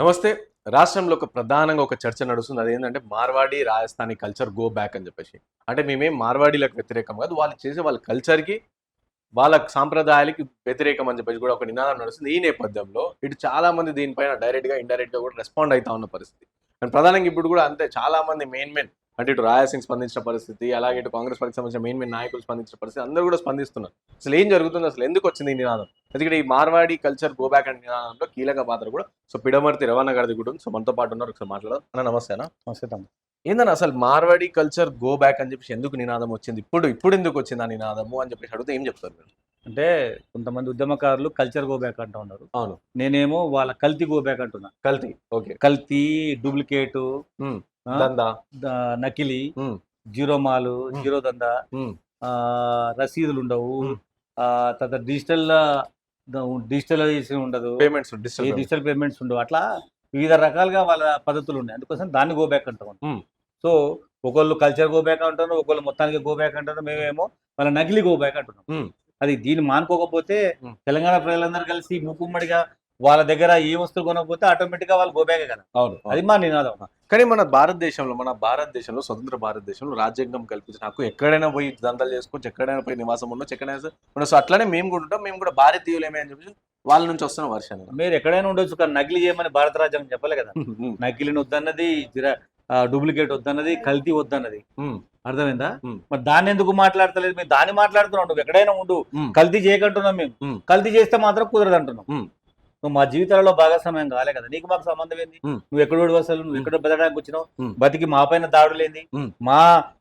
నమస్తే. రాష్ట్రంలో ఒక ప్రధానంగా ఒక చర్చ నడుస్తుంది. అదేంటంటే Marwadi Rajasthani culture go back అని చెప్పేసి. అంటే మేమేం మార్వాడీలకు వ్యతిరేకం కాదు. వాళ్ళు చేసే వాళ్ళ కల్చర్కి వాళ్ళ సాంప్రదాయాలకి వ్యతిరేకం అని చెప్పేసి కూడా ఒక నినాదం నడుస్తుంది. ఈ నేపథ్యంలో ఇటు చాలా మంది దీనిపైన డైరెక్ట్గా ఇండైరెక్ట్గా కూడా రెస్పాండ్ అవుతా ఉన్న పరిస్థితి. అండ్ ప్రధానంగా ఇప్పుడు కూడా అంతే. చాలా మంది మెయిన్ మెయిన్ అంటే ఇటు రాయసింగ్ స్పందించిన పరిస్థితి అలాగే ఇటు కాంగ్రెస్ పార్టీకి సంబంధించిన మెయిన్ మెయిన్ నాయకులు స్పందించిన పరిస్థితి అందరూ కూడా స్పందిస్తున్నారు. అసలు ఏం జరుగుతుంది? అసలు ఎందుకు వచ్చింది ఈ నినాదం? ఎందుకంటే ఈ మార్వాడి కల్చర్ గో బ్యాక్ అనే నినాదంలో కీలక పాత్ర కూడా సో పిడమర్తి రవాణా గారిది కూడా ఉంది. సో మనతో పాటు ఉన్నారు ఒకసారి మాట్లాడదాం. అన్న నమస్తే అన్న. నమస్తే. ఏందన్న అసలు మార్వాడి కల్చర్ గో బ్యాక్ అని చెప్పేసి ఎందుకు నినాదం వచ్చింది? ఇప్పుడు ఇప్పుడు ఎందుకు వచ్చింది ఆ నినాదము అని చెప్పేసి అడిగితే ఏం చెప్తారు మీరు? అంటే కొంతమంది ఉద్యమకారులు కల్చర్ గో బ్యాక్ అంటూ ఉన్నారు. అవును. నేనేమో వాళ్ళ కల్తీ గో బ్యాక్ అంటున్నా. కల్తీ ఓకే కల్తీ డూప్లికేట్. దందా. నకిలీ. జీరో మాలు. జీరో దందా రసీదులు ఉండవు తర్వాత డిజిటల్ డిజిటలైజేషన్ ఉండదు. పేమెంట్స్ డిజిటల్ పేమెంట్స్ ఉండవు. అట్లా వివిధ రకాలుగా వాళ్ళ పద్ధతులు ఉన్నాయి అందుకోసం దాన్ని గో బ్యాక్ అంటాం. సో ఒకళ్ళు కల్చర్ గో బ్యాక్ అంటారు ఒకళ్ళు మొత్తానికి గో బ్యాక్ అంటారు మేమేమో వాళ్ళ నకిలీ గో బ్యాక్ అంటున్నాం. అది దీన్ని మానుకోకపోతే. తెలంగాణ ప్రజలందరూ కలిసి ముక్కుమ్మడిగా వాళ్ళ దగ్గర ఏ వస్తువు కొనకపోతే ఆటోమేటిక్గా వాళ్ళు గో బ్యాక్ కదా అవును అది మా నినాదం కానీ మన భారతదేశంలో మన భారతదేశంలో స్వతంత్ర భారతదేశంలో రాజ్యాంగం కల్పించిన హక్కు ఎక్కడైనా పోయి దందాలు చేసుకోవచ్చు ఎక్కడైనా పోయి నివాసం ఉండొచ్చు ఎక్కడైనా ఉండొచ్చు. సో అట్లనే మేము కూడా ఉంటాం మేము కూడా భారతీయులేమే అని చెప్పి వాళ్ళ నుంచి వస్తున్న వర్షాన్ని మీరు ఎక్కడైనా ఉండొచ్చు కానీ నకిలీ చేయమని భారత రాజ్యాంగం చెప్పలే కదా నకిలీని వద్దన్నది డూప్లికేట్ వద్దన్నది కల్తీ వద్దన్నది. అర్థమైందా. మరి దాన్ని ఎందుకు మాట్లాడతలేదు మేము దాన్ని మాట్లాడుతున్నాం నువ్వు ఎక్కడైనా ఉండు. కల్తీ చేయకంటున్నాం మేము. కల్తీ చేస్తే మాత్రం కుదరదు అంటున్నాం. నువ్వు మా జీవితాలలో భాగస్వామ్యం కాలే కదా నీకు మాకు సంబంధం ఏంది. నువ్వు ఎక్కడ అసలు నువ్వు ఎక్కడ బతకడానికి వచ్చినావు. బతికి మా పైన దాడులేంది. మా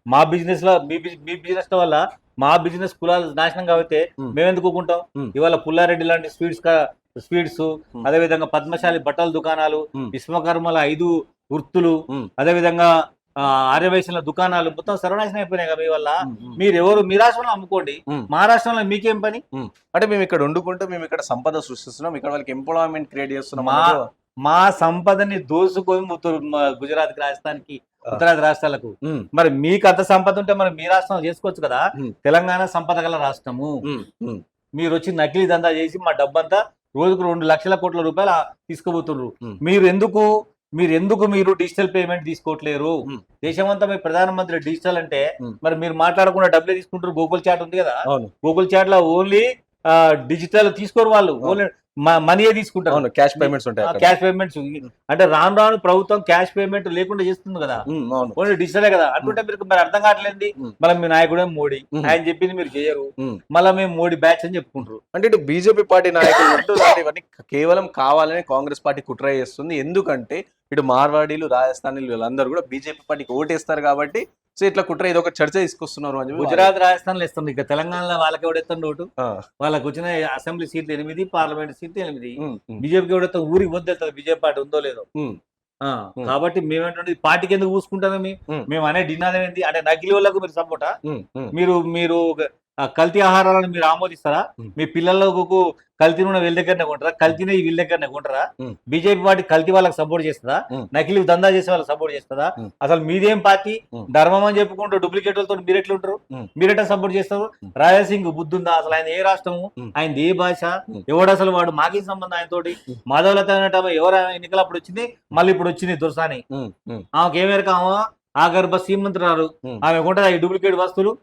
మా బిజినెస్లో మీ బిజ్- మీ బిజినెస్ వల్ల మా బిజినెస్ కులాలు నాశనం కాబట్టి ఉమ్. మేము ఎందుకు ఊరుకుంటాం ఉమ్. ఇవాళ పుల్లారెడ్డి లాంటి స్వీట్స్ స్వీట్స్ ఉమ్. అదే విధంగా పద్మశాలి బట్టల దుకాణాలు. విశ్వకర్మల ఐదు వృత్తులు ఉమ్. ఆర్యవైశ్యుల దుకాణాలు మొత్తం సర్వనాశనం అయిపోయినాయి కదా మీ వల్ల. మీరు ఎవరు మీ రాష్ట్రంలో అమ్ముకోండి. మా రాష్ట్రంలో మీకేం పని అంటే మేము ఇక్కడ వండుకుంటూ మేము ఇక్కడ సంపద సృష్టిస్తున్నాం ఇక్కడ వాళ్ళకి ఎంప్లాయ్మెంట్ క్రియేట్ చేస్తున్నాం మా- సంపదని దోసుకొని గుజరాత్కి రాజస్థాన్కి ఉత్తరాది రాష్ట్రాలకు. మరి మీకు అంత సంపద ఉంటే మరి మీ రాష్ట్రంలో చేసుకోవచ్చు కదా. తెలంగాణ సంపద గల రాష్ట్రము. మీరు వచ్చి నకిలీ దందా చేసి మా డబ్బంతా రోజుకు రెండు లక్షల కోట్ల రూపాయలు తీసుకుపోతున్నారు. మీరు ఎందుకు మీరు ఎందుకు మీరు డిజిటల్ పేమెంట్ తీసుకోవట్లేరు. దేశమంతా మీ ప్రధానమంత్రి డిజిటల్ అంటే. మరి మీరు మాట్లాడకుండా డబ్బులే తీసుకుంటారు గూగుల్ చాట్ ఉంది కదా? గూగుల్ చాట్లో ఓన్లీ డిజిటల్ తీసుకోరు వాళ్ళు. ఓన్లీ మనీయే తీసుకుంటారు. అవును క్యాష్ పేమెంట్స్ ఉంటాయి. క్యాష్ పేమెంట్స్ అంటే రాను రాను ప్రభుత్వం క్యాష్ పేమెంట్ లేకుండా చేస్తుంది కదా? ఓన్లీ డిజిటలే కదా? అటుంటే మీరు మరి అర్థం కావట్లేదు. మళ్ళీ మీ నాయకుడే మోడీ. ఆయన చెప్పింది మీరు చేయరు. మళ్ళీ మేము మోడీ బ్యాచ్ అని చెప్పుకుంటారు. అంటే ఇటు బీజేపీ పార్టీ నాయకులు ఇవన్నీ కేవలం కావాలని కాంగ్రెస్ పార్టీ కుట్ర చేస్తుంది. ఎందుకంటే ఇటు మార్వాడీలు రాజస్థానీలు వీళ్ళందరూ కూడా బీజేపీ పార్టీకి ఓటేస్తారు కాబట్టి సో ఇట్లా కుట్ర ఇది ఒక చర్చ తీసుకొస్తున్నారు అని చెప్పి గుజరాత్ రాజస్థాన్ ఇస్తుంది ఇక తెలంగాణలో వాళ్ళకి ఎవడెత్తండి ఓటు. వాళ్ళకి వచ్చిన అసెంబ్లీ సీట్లు ఎనిమిది పార్లమెంట్ సీట్లు ఎనిమిది. బీజేపీకి ఎవడెత్తా ఊరికి వద్దెళ్తుంది బీజేపీ పార్టీ ఉందో లేదో. కాబట్టి మేమేంటంటే పార్టీకి ఎందుకు పూసుకుంటాము మేము? అనే డినాదం ఏంటి అంటే నకిలీ వాళ్ళకు మీరు సపోర్టా. మీరు మీరు కల్తీ ఆహారాలను మీరు ఆమోదిస్తారా. మీ పిల్లలకు కల్తీ నూనె వీళ్ళ దగ్గరనే కొంటారా కల్తీనే వీళ్ళ దగ్గరనే కొంటారా. బీజేపీ పార్టీ కల్తీ వాళ్ళకి సపోర్ట్ చేస్తుందా. నకిలీ దందా చేసే వాళ్ళకి సపోర్ట్ చేస్తుందా. అసలు మీదేం పార్టీ. ధర్మం అని చెప్పుకుంటూ డూప్లికేట్ వాళ్ళతో మీరు ఎట్లా ఉంటారు ఉమ్. మీరెట్లా సపోర్ట్ చేస్తారు. రాయలసింగ్ బుద్ధి ఉందా అసలు ఆయన ఏ రాష్ట్రము. ఆయన ఏ భాష. ఎవడు అసలు వాడు మాకేం సంబంధం ఆయన తోటి. మాధవలత ఎవరు ఎన్నికలు అప్పుడు వచ్చింది మళ్ళీ ఇప్పుడు వచ్చింది దుర్సాని. ఆమెకి ఏమేరకు ఆమె ఆ గర్భ ఉమ్. ఆమె కొంటది ఈ డూప్లికేట్ వస్తువులు.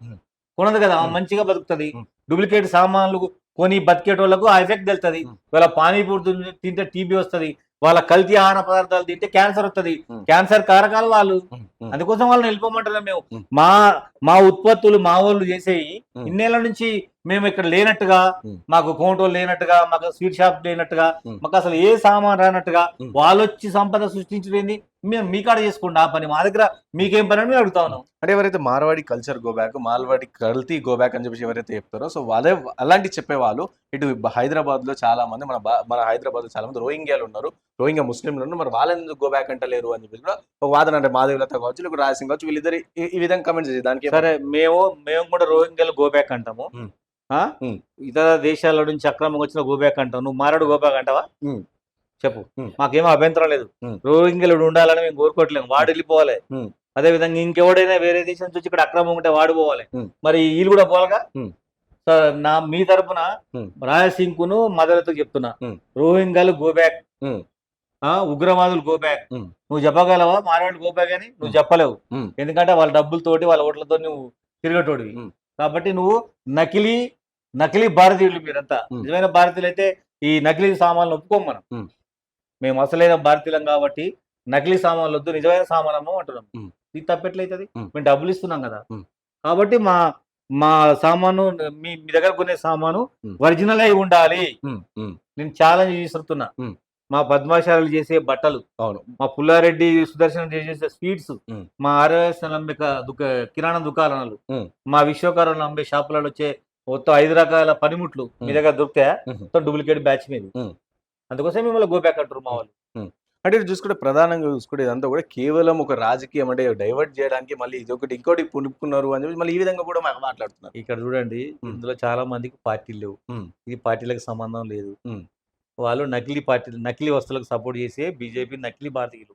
కొనదు కదా. మంచిగా బతుకుతుంది. డూప్లికేట్ సామాన్లు కొని బతికేటోళ్ళకు ఆ ఎఫెక్ట్ తెలుస్తుంది ఉమ్. వాళ్ళ పానీపూరి తింటే టీబీ వస్తది వాళ్ళ కల్తీ ఆహార పదార్థాలు తింటే క్యాన్సర్ వస్తది. క్యాన్సర్ కారకాలు వాళ్ళు. అందుకోసం వాళ్ళని వెళ్ళిపోమంటున్నాం మేము. మా మా ఉత్పత్తులు మా వాళ్ళు చేసేవి. ఇన్నేళ్ళ నుంచి మేము ఇక్కడ లేనట్టుగా. మాకు కౌంటర్ లేనట్టుగా మాకు స్వీట్ షాప్ లేనట్టుగా. మాకు అసలు ఏ సామాన్ రానట్టుగా. వాళ్ళు వచ్చి సంపద సృష్టించలేని మేము మీ కాడ చేసుకోండి ఆ పని మా దగ్గర మీకేం పని అని మేము అడుగుతా ఉన్నాం అంటే ఎవరైతే Marwadi culture go back Marwadi కల్తీ గో బ్యాక్ అని చెప్పేసి ఎవరైతే చెప్తారో సో వాళ్ళే అలాంటి చెప్పేవాళ్ళు ఇటు హైదరాబాద్లో చాలా మంది మన మన హైదరాబాద్లో చాలా మంది రోహింగ్యాలు ఉన్నారు రోహింగ్యా ముస్లింలు ఉన్నారు మరి వాళ్ళని ఎందుకు గో బ్యాక్ అంటలేరు అని చెప్పి కూడా ఒక వాదన అంటే మాధవీలత కావచ్చు లేకపోతే రాజసింగ్ కావచ్చు వీళ్ళిద్దరు ఈ- విధంగా కమెంట్ చేసి దానికి సరే మేము మేము కూడా రోహింగ్యాలు గోబ్యాక్ అంటాము ఉమ్. ఆ? ఉమ్. ఇతర దేశాల నుంచి అక్రమంగా వచ్చిన గోబ్యాక్ అంటావు నువ్వు మారాడు గోబ్యాక్ అంటావా. చెప్పు. మాకేమో అభ్యంతరం లేదు. రోహింగ్యాలు ఉండాలని మేము కోరుకోవట్లేము వాడు వెళ్ళిపోవాలి. అదే విధంగా ఇంకెవడైనా వేరే దేశం నుంచి ఇక్కడ అక్రమం ఉంటే వాడు పోవాలి. మరి వీళ్ళు కూడా పోవాలిగా నా మీ తరపున ఉమ్. రాయసింగ్కును మదలతో చెప్తున్నా. రోహింగ్యాలు గోబ్యాక్ ఉగ్రవాదులు గో బ్యాక్ ఉమ్. నువ్వు చెప్పగలవా మార్వాడి గో బ్యాక్ అని నువ్వు. చెప్పలేవు. ఎందుకంటే వాళ్ళ డబ్బులతోటి వాళ్ళ ఓట్లతో నువ్వు తిరగటోడివి. కాబట్టి నువ్వు నకిలీ నకిలీ భారతీయులు మీరంతా. నిజమైన భారతీయులు అయితే ఈ నకిలీ సామాన్లు ఒప్పుకోం మనం. మేము అసలైన భారతీయులం కాబట్టి నకిలీ సామాన్లు వద్దు నిజమైన సామానము అంటున్నాం. ఇది తప్పెట్లయితుంది. మేము డబ్బులు ఇస్తున్నాం కదా. కాబట్టి మా మా సామాను మీ మీ దగ్గర కొనే సామాను. ఒరిజినల్ అయి ఉండాలి నేను ఛాలెంజ్ చేస్తున్నా. మా పద్మాశాలలు చేసే బట్టలు అవును మా పుల్లారెడ్డి సుదర్శనం చేసే స్వీట్స్. మా ఆర్ఎస్ అమ్మే కిరాణా దుకాణాలు. మా విశ్వకరణలు అమ్మే షాపులలో వచ్చే మొత్తం ఐదు రకాల పనిముట్లు మీ. దగ్గర దొరుకుతాయా ఉమ్. మొత్తం డూప్లికేట్ బ్యాచ్ మీద. అందుకోసం మిమ్మల్ని గో బ్యాక్ అంటారు మా వాళ్ళు అంటే ఇది చూసుకుంటే ప్రధానంగా చూసుకుంటే ఇదంతా కూడా కేవలం ఒక రాజకీయం అంటే డైవర్ట్ చేయడానికి మళ్ళీ ఇది ఒకటి ఇంకోటి పునుక్కున్నారు అని చెప్పి మళ్ళీ ఈ విధంగా కూడా మా- మాట్లాడుతున్నారు ఇక్కడ చూడండి. ఇందులో చాలా మందికి పార్టీలు లేవు. ఇది పార్టీలకు సంబంధం లేదు. వాళ్ళు నకిలీ పార్టీ నకిలీ వస్తువులకు సపోర్ట్ చేసే బీజేపీ నకిలీ భారతీయులు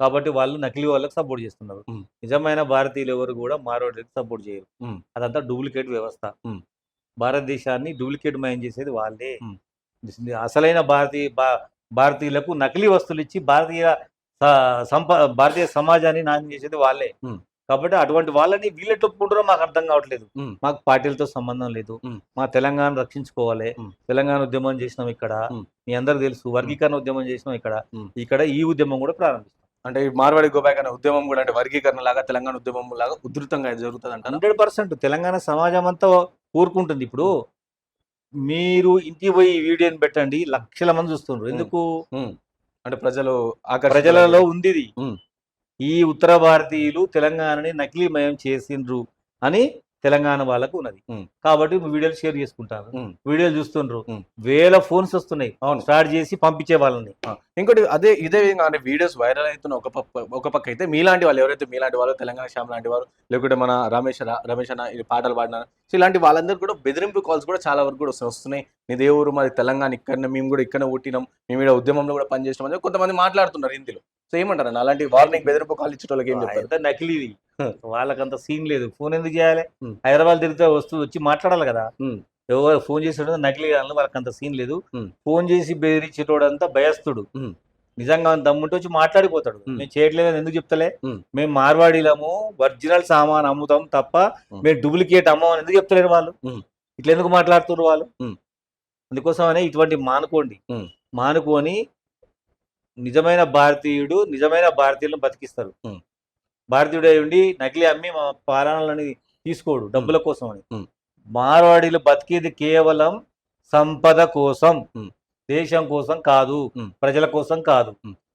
కాబట్టి వాళ్ళు నకిలీ వాళ్ళకి సపోర్ట్ చేస్తున్నారు. నిజమైన భారతీయులు ఎవరు కూడా మారోడికి సపోర్ట్ చేయరు. అదంతా డూప్లికేట్ వ్యవస్థ. భారతదేశాన్ని డూప్లికేట్ మయం చేసేది వాళ్ళే. అసలైన భారతీయ భారతీయులకు నకిలీ వస్తువులు ఇచ్చి భారతీయ సంప భారతీయ సమాజాన్ని నాశనం చేసేది వాళ్ళే. కాబట్టి అటువంటి వాళ్ళని వీళ్ళెట్ ఒప్పుకుంటారో మాకు అర్థం కావట్లేదు. మాకు పార్టీలతో సంబంధం లేదు. మా తెలంగాణ రక్షించుకోవాలి. తెలంగాణ ఉద్యమం చేసినాం ఇక్కడ. మీ అందరికి తెలుసు వర్గీకరణ ఉద్యమం చేసినాం ఇక్కడ. ఇక్కడ ఈ ఉద్యమం కూడా ప్రారంభిస్తాం అంటే ఈ మార్వాడి గోబ్యాక్ అనే ఉద్యమం కూడా అంటే వర్గీకరణ లాగా తెలంగాణ ఉద్యమం లాగా ఉధృతంగా జరుగుతుంది అంటారా? హండ్రెడ్ పర్సెంట్ తెలంగాణ సమాజం అంతా కోరుకుంటుంది ఇప్పుడు మీరు ఇంటికి పోయి వీడియోని పెట్టండి లక్షల మంది చూస్తున్నారు ఎందుకు. అంటే ప్రజలు ప్రజలలో ఉంది. ఈ ఉత్తర భారతీయులు తెలంగాణని నకిలీమయం చేసిండ్రు అని తెలంగాణ వాళ్ళకు ఉన్నది. కాబట్టి వీడియోలు షేర్ చేసుకుంటారు. వీడియోలు చూస్తుండ్రు. వేల ఫోన్స్ వస్తున్నాయి. స్టార్ట్ చేసి పంపించే వాళ్ళని. ఇంకోటి అదే ఇదే విధంగా వీడియోస్ వైరల్ అవుతున్న ఒక పక్క ఒక పక్క అయితే మీలాంటి వాళ్ళు ఎవరైతే మీలాంటి వాళ్ళు తెలంగాణ శ్యామ్ లాంటి వారు లేకుంటే మన రమేష్ రమేష్ అన్న ఈ పాటలు పాడిన సో ఇలాంటి వాళ్ళందరూ కూడా బెదిరింపు కాల్స్ కూడా చాలా వరకు కూడా వస్తు- వస్తున్నాయి. నీది ఏ ఊరు మాది తెలంగాణ ఇక్కడ మేము కూడా ఇక్కడ పుట్టినాం. మేము ఇక్కడ ఉద్యమంలో కూడా పనిచేస్తాం అని కొంతమంది మాట్లాడుతున్నారు హిందీలో. సో ఏమంటారు అన్న? అలాంటి వార్నింగ్ బెదిరింపు కాల్ ఇచ్చే వాళ్ళకి ఏం చెప్తారు? నకిలీది వాళ్ళకంత సీన్ లేదు. ఫోన్ ఎందుకు చేయాలి. హైదరాబాద్ తిరిగితే వస్తూ వచ్చి మాట్లాడాలి కదా. ఎవరు ఫోన్ చేసేటో నకిలీ వాళ్ళు వాళ్ళకి అంత సీన్ లేదు. ఫోన్ చేసి బెదిరించేటోడంతా భయస్తుడు. నిజంగా దమ్ముంటే వచ్చి మాట్లాడిపోతాడు. మేము చేయట్లేదు ఎందుకు చెప్తలే. మేము మార్వాడీలము ఒరిజినల్ సామాన్ అమ్ముతాం తప్ప. మేము డూప్లికేట్ అమ్మం అని ఎందుకు చెప్తలేరు వాళ్ళు. ఇట్లా ఎందుకు మాట్లాడుతున్నారు వాళ్ళు ఉమ్. అందుకోసమనే ఇటువంటి మానుకోండి. మానుకొని నిజమైన భారతీయుడు నిజమైన భారతీయులను బతికిస్తారు. భారతీయుడు అయి ఉండి నకిలీ అమ్మి మా పాలనలని తీసుకోడు డబ్బుల కోసం అని. మార్వాడీలు బతికేది కేవలం సంపద కోసం. దేశం కోసం కాదు. ప్రజల కోసం కాదు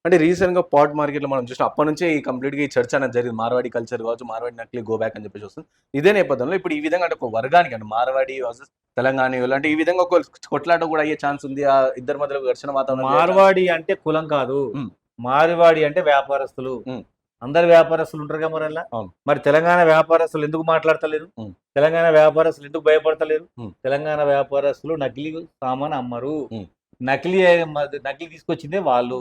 అంటే రీసెంట్గా పాట్ మార్కెట్లో మనం చూసిన అప్పటి నుంచే ఈ కంప్లీట్గా ఈ చర్చ అనేది జరిగింది మార్వాడి కల్చర్ కావచ్చు మార్వాడి నక్లీ గో బ్యాక్ అని చెప్పేసి వస్తుంది ఇదే నేపథ్యంలో ఇప్పుడు ఈ విధంగా అంటే ఒక వర్గానికి అంటే మార్వాడి వర్సెస్ తెలంగాణ అంటే ఈ విధంగా ఒక కొట్లాట కూడా అయ్యే ఛాన్స్ ఉంది ఆ ఇద్దరి మధ్యలో ఘర్షణ వాతావరణం మార్వాడి అంటే కులం కాదు. మార్వాడి అంటే వ్యాపారస్తులు. అందరు వ్యాపారస్తులు ఉంటారు కదా మరి అలా. మరి తెలంగాణ వ్యాపారస్తులు ఎందుకు మాట్లాడతలేరు. తెలంగాణ వ్యాపారస్తులు ఎందుకు భయపడతలేరు. తెలంగాణ వ్యాపారస్తులు నకిలీ సామాన్ అమ్మరు. నకిలీ నకిలీ తీసుకొచ్చిందే వాళ్ళు.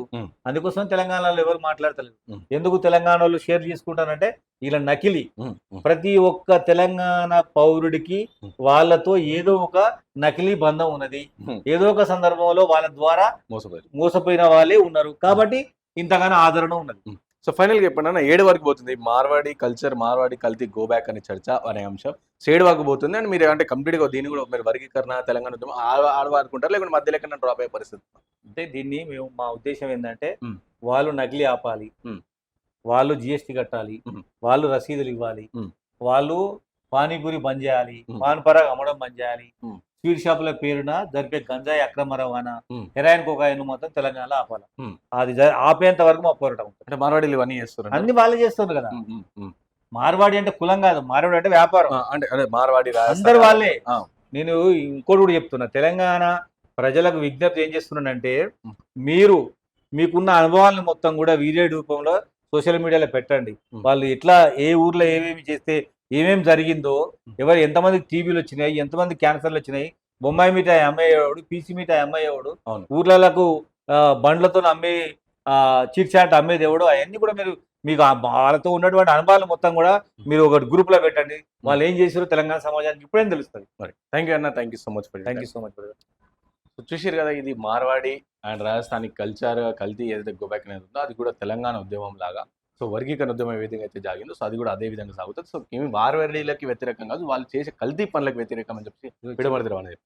అందుకోసం తెలంగాణలో ఎవరు మాట్లాడతలేరు. ఎందుకు తెలంగాణ వాళ్ళు షేర్ చేసుకుంటారంటే వీళ్ళ నకిలీ ప్రతి ఒక్క తెలంగాణ పౌరుడికి. వాళ్ళతో ఏదో ఒక నకిలీ బంధం ఉన్నది. ఏదో ఒక సందర్భంలో వాళ్ళ ద్వారా మోసపోయిన వాళ్ళే ఉన్నారు కాబట్టి ఇంతగానో ఆదరణ ఉన్నది సో ఫైనల్గా చెప్పండి అన్న ఏడు వరకు పోతుంది మార్వాడి కల్చర్ మార్వాడి కల్తీ గో బ్యాక్ అనే చర్చ అనే అంశం ఏడు వరకు పోతుంది అండ్ మీరు అంటే కంప్లీట్గా దీన్ని కూడా మీరు వర్గీకరణ తెలంగాణ ఉద్యమం ఆ- ఆడవారుకుంటారు లేకుంటే మధ్యలో ఎక్కడ డ్రాప్ అయ్యే పరిస్థితి అంటే దీన్ని మేము మా ఉద్దేశం ఏంటంటే. వాళ్ళు నకిలీ ఆపాలి. వాళ్ళు జిఎస్టీ కట్టాలి. వాళ్ళు రసీదులు ఇవ్వాలి. వాళ్ళు పానీపూరి బంద్ చేయాలి. పాన్ పరాగ్ అమ్మడం బంద్ చేయాలి. స్వీట్ షాపుల పేరున జరిపే గంజాయి అక్రమ రవాణా. హెరాయిన్ కొకాయిన్ మొత్తం తెలంగాణలో ఆపాలి. అది ఆపేంత వరకు మా పోరాటం అంటే మార్వాడీలు ఇవన్నీ చేస్తారు అన్ని వాళ్ళే చేస్తున్నారు కదా. మార్వాడి అంటే కులం కాదు. మార్వాడి అంటే వ్యాపారం. అంటే మార్వాడి అందరు వాళ్ళే. నేను ఇంకోటి కూడా చెప్తున్నా. తెలంగాణ ప్రజలకు విజ్ఞప్తి ఏం చేస్తున్నానంటే. మీరు మీకున్న అనుభవాలను మొత్తం కూడా వీడియో రూపంలో సోషల్ మీడియాలో పెట్టండి. వాళ్ళు ఎట్లా ఏ ఊర్లో ఏమేమి చేస్తే ఏమేమి జరిగిందో ఎవరు ఎంతమంది టీబీలు వచ్చినాయి ఎంతమంది క్యాన్సర్లు వచ్చినాయి బొమ్మాయి మిఠాయి అమ్మేవాడు పీసీ మిఠాయి అమ్మేవాడు. ఊర్లకు బండ్లతో అమ్మే చిట్ చాట్ అమ్మేది ఎవడు అవన్నీ కూడా మీరు మీకు వాళ్ళతో ఉన్నటువంటి అనుభవాలు మొత్తం కూడా మీరు ఒక గ్రూప్లో పెట్టండి వాళ్ళు ఏం చేశారో తెలంగాణ సమాజానికి ఇప్పుడేం తెలుస్తుంది? థ్యాంక్ యూ అన్న thank you so much for thank you so much so చూసారు కదా ఇది మార్వాడి అండ్ రాజస్థానీ కల్చర్ కల్తీ ఏదైతే గోబ్యాక్ అనేది ఉందో అది కూడా తెలంగాణ ఉద్యమం లాగా సో వర్గీకరణ ఉద్యమం ఏ విధంగా అయితే జాగిందో సో అది కూడా అదే విధంగా సాగుతుంది. సో ఏమి మార్వాడీలకి వ్యతిరేకం కాదు వాళ్ళు చేసే కల్తీ పనులకు వ్యతిరేకం అని చెప్పి విడమర్ది రవాణా చెప్తారు.